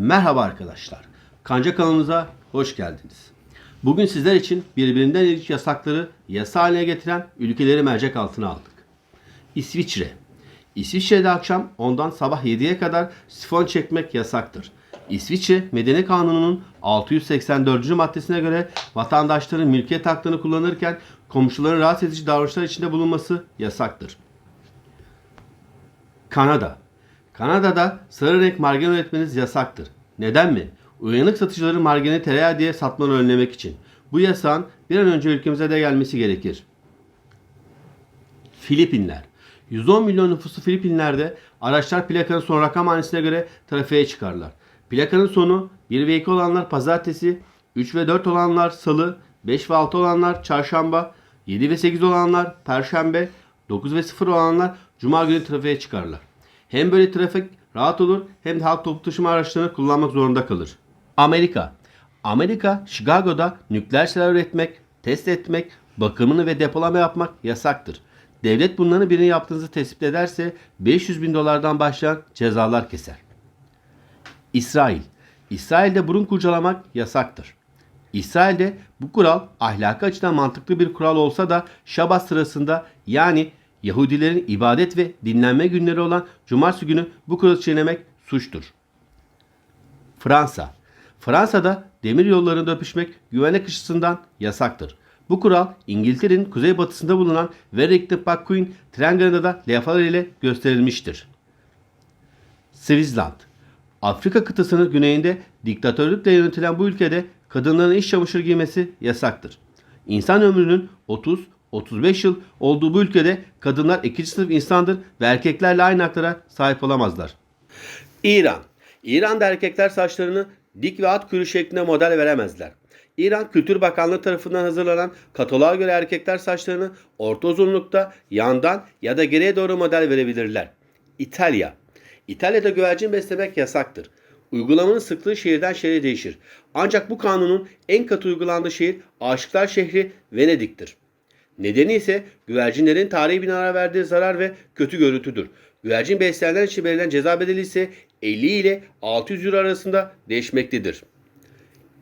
Merhaba arkadaşlar. Kanca kanalımıza hoş geldiniz. Bugün sizler için birbirinden ilginç yasakları yasa haline getiren ülkeleri mercek altına aldık. İsviçre. İsviçre'de akşam ondan sabah 7'ye kadar sifon çekmek yasaktır. İsviçre Medeni Kanunu'nun 684. maddesine göre vatandaşların mülkiyet haklarını kullanırken komşuların rahatsız edici davranışlar içinde bulunması yasaktır. Kanada. Kanada'da sarı renk margarin üretmeniz yasaktır. Neden mi? Uyanık satıcıların margarini tereyağı diye satmanı önlemek için. Bu yasağın bir an önce ülkemize de gelmesi gerekir. Filipinler. 110 milyon nüfusu Filipinler'de araçlar plakanın son rakam hanesine göre trafiğe çıkarlar. Plakanın sonu 1 ve 2 olanlar pazartesi, 3 ve 4 olanlar salı, 5 ve 6 olanlar çarşamba, 7 ve 8 olanlar perşembe, 9 ve 0 olanlar cuma günü trafiğe çıkarlar. Hem böyle trafik rahat olur hem de halk toplu taşıma araçlarını kullanmak zorunda kalır. Amerika. Amerika, Chicago'da nükleer silahlar üretmek, test etmek, bakımını ve depolama yapmak yasaktır. Devlet bunların birini yaptığınızı tespit ederse 500 bin dolardan başlayan cezalar keser. İsrail. İsrail'de burun kurcalamak yasaktır. İsrail'de bu kural ahlaki açıdan mantıklı bir kural olsa da Şabat sırasında yani Yahudilerin ibadet ve dinlenme günleri olan cumartesi günü bu kuralı çiğnemek suçtur. Fransa. Fransa'da demir yollarında öpüşmek güvenlik açısından yasaktır. Bu kural İngiltere'nin kuzeybatısında bulunan Warrington-Park tren garında da levhalar ile gösterilmiştir. Switzerland. Afrika kıtasının güneyinde diktatörlükle yönetilen bu ülkede kadınların iş çamaşırı giymesi yasaktır. İnsan ömrünün 30-35 yıl olduğu bu ülkede kadınlar ikinci sınıf insandır ve erkeklerle aynı haklara sahip olamazlar. İran. İran'da erkekler saçlarını dik ve at kuyruğu şeklinde model veremezler. İran Kültür Bakanlığı tarafından hazırlanan kataloğa göre erkekler saçlarını orta uzunlukta yandan ya da geriye doğru model verebilirler. İtalya. İtalya'da güvercin beslemek yasaktır. Uygulamanın sıklığı şehirden şehre değişir. Ancak bu kanunun en katı uygulandığı şehir Aşıklar şehri Venedik'tir. Nedeni ise güvercinlerin tarihi binalara verdiği zarar ve kötü görüntüdür. Güvercin besleyenler için verilen ceza bedeli ise 50 ile 600 euro arasında değişmektedir.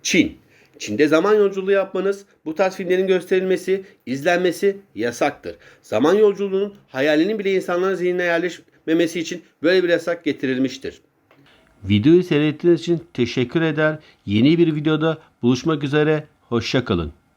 Çin. Çin'de zaman yolculuğu yapmanız, bu tarz filmlerin gösterilmesi, izlenmesi yasaktır. Zaman yolculuğunun hayalinin bile insanların zihnine yerleşmemesi için böyle bir yasak getirilmiştir. Videoyu seyrettiğiniz için teşekkür eder. Yeni bir videoda buluşmak üzere. Hoşçakalın.